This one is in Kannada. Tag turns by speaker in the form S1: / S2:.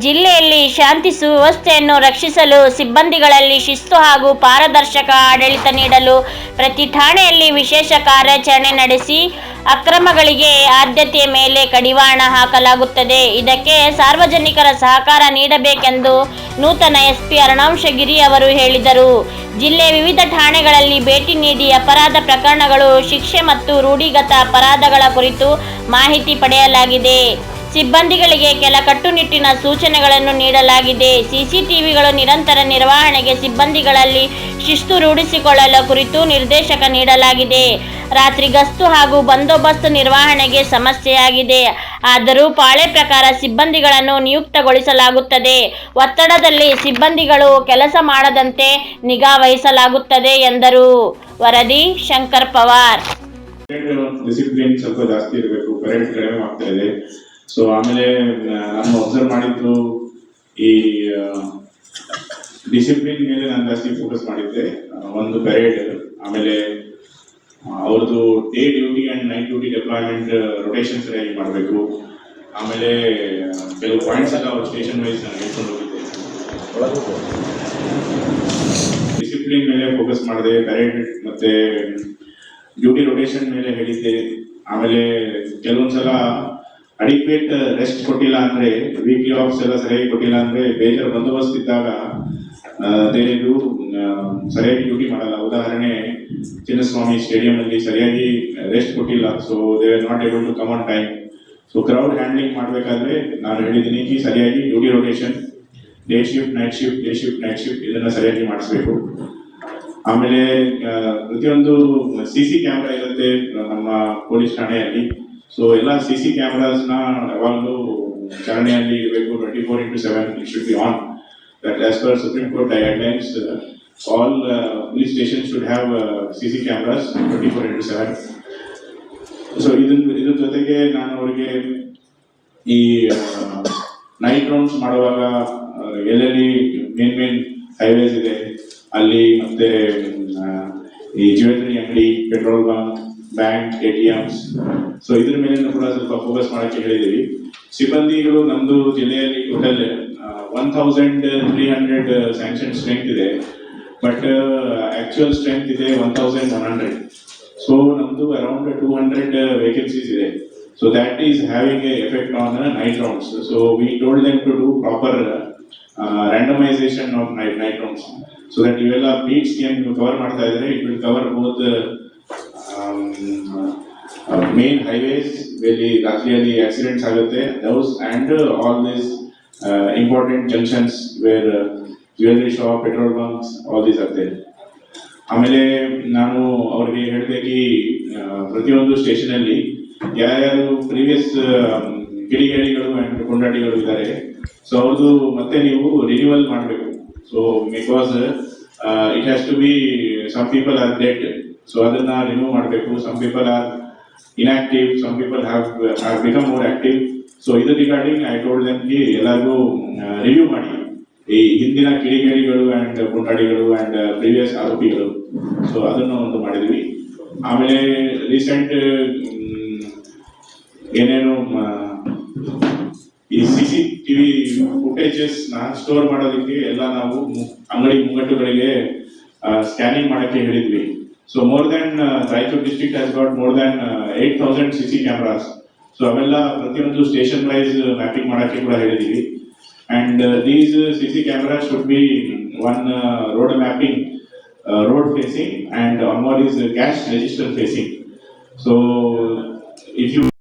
S1: ಜಿಲ್ಲೆಯಲ್ಲಿ ಶಾಂತಿ ಸುವ್ಯವಸ್ಥೆಯನ್ನು ರಕ್ಷಿಸಲು ಸಿಬ್ಬಂದಿಗಳಲ್ಲಿ ಶಿಸ್ತು ಹಾಗೂ ಪಾರದರ್ಶಕ ಆಡಳಿತ ನೀಡಲು ಪ್ರತಿ ಠಾಣೆಯಲ್ಲಿ ವಿಶೇಷ ಕಾರ್ಯಾಚರಣೆ ನಡೆಸಿ ಅಕ್ರಮಗಳಿಗೆ ಆದ್ಯತೆಯ ಮೇಲೆ ಕಡಿವಾಣ ಹಾಕಲಾಗುತ್ತದೆ. ಇದಕ್ಕೆ ಸಾರ್ವಜನಿಕರ ಸಹಕಾರ ನೀಡಬೇಕೆಂದು ನೂತನ ಎಸ್ಪಿ ಅರುಣಾಂಶಗಿರಿ ಅವರು ಹೇಳಿದರು. ಜಿಲ್ಲೆ ವಿವಿಧ ಠಾಣೆಗಳಲ್ಲಿ ಭೇಟಿ ನೀಡಿ ಅಪರಾಧ ಪ್ರಕರಣಗಳು ಶಿಕ್ಷೆ ಮತ್ತು ರೂಢಿಗತ ಅಪರಾಧಗಳ ಕುರಿತು ಮಾಹಿತಿ ಪಡೆಯಲಾಗಿದೆ. ಸಿಬ್ಬಂದಿಗಳಿಗೆ ಕೆಲ ಕಟ್ಟುನಿಟ್ಟಿನ ಸೂಚನೆಗಳನ್ನು ನೀಡಲಾಗಿದೆ. ಸಿಸಿಟಿವಿಗಳು ನಿರಂತರ ನಿರ್ವಹಣೆಗೆ ಸಿಬ್ಬಂದಿಗಳಲ್ಲಿ ಶಿಸ್ತು ರೂಢಿಸಿಕೊಳ್ಳಲು ಕುರಿತು ನಿರ್ದೇಶಕ ನೀಡಲಾಗಿದೆ. ರಾತ್ರಿ ಗಸ್ತು ಹಾಗೂ ಬಂದೋಬಸ್ತ್ ನಿರ್ವಹಣೆಗೆ ಸಮಸ್ಯೆಯಾಗಿದೆ. ಆದರೂ ಪಾಳೆ ಪ್ರಕಾರ ಸಿಬ್ಬಂದಿಗಳನ್ನು ನಿಯುಕ್ತಗೊಳಿಸಲಾಗುತ್ತದೆ. ಒತ್ತಡದಲ್ಲಿ ಸಿಬ್ಬಂದಿಗಳು ಕೆಲಸ ಮಾಡದಂತೆ ನಿಗಾ ವಹಿಸಲಾಗುತ್ತದೆ ಎಂದರು. ವರದಿ ಶಂಕರ್ ಪವಾರ್.
S2: ಡಿಸಿಪ್ಲಿನ್ ಸ್ವಲ್ಪ ಜಾಸ್ತಿ ಇರಬೇಕು. ಕರೆಂಟ್ ಕಡಿಮೆ ಆಗ್ತಾ ಇದೆ. ಸೊ ಆಮೇಲೆ ನಾನು ಅಬ್ಸರ್ವ್ ಮಾಡಿದ್ದು ಈ ಡಿಸಿಪ್ಲಿನ್ ಮೇಲೆ ನಾನು ಜಾಸ್ತಿ ಫೋಕಸ್ ಮಾಡಿದ್ದೆ ಒಂದು ಪೆರೇಡ್ ಆಮೇಲೆ ಅವ್ರದ್ದು day duty and night duty deployment rotation ಸರಿಯಾಗಿ ಮಾಡಬೇಕು. ಆಮೇಲೆ, ಕೆಲವು ಪಾಯಿಂಟ್ಸ್ ಎಲ್ಲ ಅವ್ರ ಸ್ಟೇಷನ್ ವೈಸ್ ನಾನು ಹೇಳ್ಕೊಂಡು ಹೋಗಿದ್ದೆ. ಡಿಸಿಪ್ಲಿನ್ ಮೇಲೆ ಫೋಕಸ್ ಮಾಡಿದೆ ಪೆರೇಡ್ ಮತ್ತೆ ಡ್ಯೂಟಿ ರೊಟೇಷನ್ ಮೇಲೆ ಹೇಳಿದ್ದೆ. ಆಮೇಲೆ, ಕೆಲವೊಂದ್ಸಲ ಅಡಿಕ್ವೇಟ್ ರೆಸ್ಟ್ ಕೊಟ್ಟಿಲ್ಲ ಅಂದ್ರೆ ವೀಕ್ಲಿ ಆಫ್ಸ್ ಎಲ್ಲ ಸರಿಯಾಗಿ ಕೊಟ್ಟಿಲ್ಲ ಅಂದ್ರೆ, ಬೇಜಾರು ಬಂದೋಬಸ್ತ್ ಇದ್ದಾಗ ದೇವರು ಸರಿಯಾಗಿ ಡ್ಯೂಟಿ ಮಾಡಲ್ಲ. ಉದಾಹರಣೆ, ಚಿನ್ನಸ್ವಾಮಿ ಸ್ಟೇಡಿಯಂ ಅಲ್ಲಿ ಸರಿಯಾಗಿ ರೆಸ್ಟ್ ಕೊಟ್ಟಿಲ್ಲ. So they are not able to come on time so crowd handling ಮಾಡಬೇಕಾದ್ರೆ, ನಾನು ಹೇಳಿದ್ದೀನಿ ಕಿ ಸರಿಯಾಗಿ duty rotation day shift night shift day shift night shift ಇದನ್ನ ಸರಿಯಾಗಿ ಮಾಡಿಸ್ಬೇಕು. ಆಮೇಲೆ ಪ್ರತಿಯೊಂದು ಸಿ ಸಿ ಕ್ಯಾಮ್ರಾ ಇರುತ್ತೆ ನಮ್ಮ ಪೊಲೀಸ್ ಠಾಣೆಯಲ್ಲಿ. ಸೊ ಎಲ್ಲ ಸಿ ಸಿ ಕ್ಯಾಮ್ರಾಸ್ನ ಯಾವಾಗಲೂ ಚಾಲನೆಯಲ್ಲಿ ಇರಬೇಕು. Twenty four into seven it should be on that as per supreme court guidelines all police station should have C C cameras twenty four into seven so ಇದನ್ನ ಇದ್ರ ಜೊತೆಗೆ ನಾನು ಅವರಿಗೆ ಈ ನೈಟ್ ರೌಂಡ್ಸ್ ಮಾಡುವಾಗ ಎಲ್ಲೆಲ್ಲಿ ಮೇನ್ ಮೇನ್ ಹೈವೇಸ್ ಇದೆ, ಅಲ್ಲಿ ಮತ್ತೆ ಈ ಜ್ಯುವೆಲರಿ ಅಂಗಡಿ petrol bunk bank, ATMs. So ಇದ್ರ ಮೇಲೆ ಕೂಡ ಸ್ವಲ್ಪ ಫೋಕಸ್ ಮಾಡೋಕ್ಕೆ ಹೇಳಿದ್ದೀವಿ ಸಿಬ್ಬಂದಿಗಳು ನಮ್ದು ಜಿಲ್ಲೆಯಲ್ಲಿ total one thousand three hundred sanction strength ಇದೆ. ಬಟ್ ಆಕ್ಚುಯಲ್ ಸ್ಟ್ರೆಂತ್ ಇದೆ one thousand one hundred. So ನಮ್ದು ಅರೌಂಡ್ ಟೂ ಹಂಡ್ರೆಡ್ ವೇಕೆನ್ಸೀಸ್ ಇದೆ. So that is having a effect on night rounds so we told them to do proper randomisation of night night rounds so that ಇವೆಲ್ಲ ಬೀಟ್ಸ್ ಏನು ಕವರ್ ಮಾಡ್ತಾ ಇದ್ದಾರೆ it will cover both main highways ಎಲ್ಲಿ ರಾತ್ರಿಯಲ್ಲಿ ಆಕ್ಸಿಡೆಂಟ್ಸ್ ಆಗುತ್ತೆ those and all this important junctions where jewellery shop petrol bunks all these ಆಗ್ತದೆ ಆಮೇಲೆ ನಾನು ಅವ್ರಿಗೆ ಹೇಳಿದೆ ಆ, ಪ್ರತಿಯೊಂದು ಸ್ಟೇಷನ್ ಅಲ್ಲಿ ಯಾರ್ಯಾರು ಪ್ರೀವಿಯಸ್ ಕಿಡಿಗೇಡಿಗಳು ಅಂಡ್ ಕೊಂಡಾಡಿಗಳು ಇದ್ದಾರೆ ಸೊ ಅವ್ರದ್ದು ಮತ್ತೆ ನೀವು ರಿನ್ಯೂವಲ್ ಮಾಡಬೇಕು. So because it has to be some people are dead so ಅದನ್ನ ರಿಮೂವ್ ಮಾಡಬೇಕು. Some people are inactive some people have have become more active so ಇದು ರಿಗಾರ್ಡಿಂಗ್ ಐ ಟೋಲ್ಡ್ ದಮ್ಗೆ ಎಲ್ಲರಿಗೂ ರಿವ್ಯೂ ಮಾಡಿ. ಈ ಹಿಂದಿನ ಕಿಡಿಗೇಡಿಗಳು ಅಂಡ್ ಗುಂಡಾಡಿಗಳು ಅಂಡ್ ಪ್ರೀವಿಯಸ್ ಆರೋಪಿಗಳು. ಸೊ ಅದನ್ನು ಒಂದು ಮಾಡಿದ್ವಿ. ಆಮೇಲೆ ರೀಸೆಂಟ್ ಏನೇನು ಈ ಸಿ ಸಿ ಟಿವಿ ಫುಟೇಜಸ್ನ ಸ್ಟೋರ್ ಮಾಡೋದಕ್ಕೆ ಎಲ್ಲ ನಾವು ಅಂಗಡಿ ಮುಂಗಟ್ಟುಗಳಿಗೆ ಸ್ಕ್ಯಾನಿಂಗ್ ಮಾಡಕ್ಕೆ ಹೇಳಿದ್ವಿ. So more than Raichur district has got more than eight thousand C C cameras so ಅವೆಲ್ಲ ಪ್ರತಿಯೊಂದು station ವೈಸ್ ಮ್ಯಾಪಿಂಗ್ mapping ಕೂಡ ಹೇಳಿದೀವಿ and uh, these uh, CC cameras should be one uh, road mapping, uh, road facing and on one is uh, cash register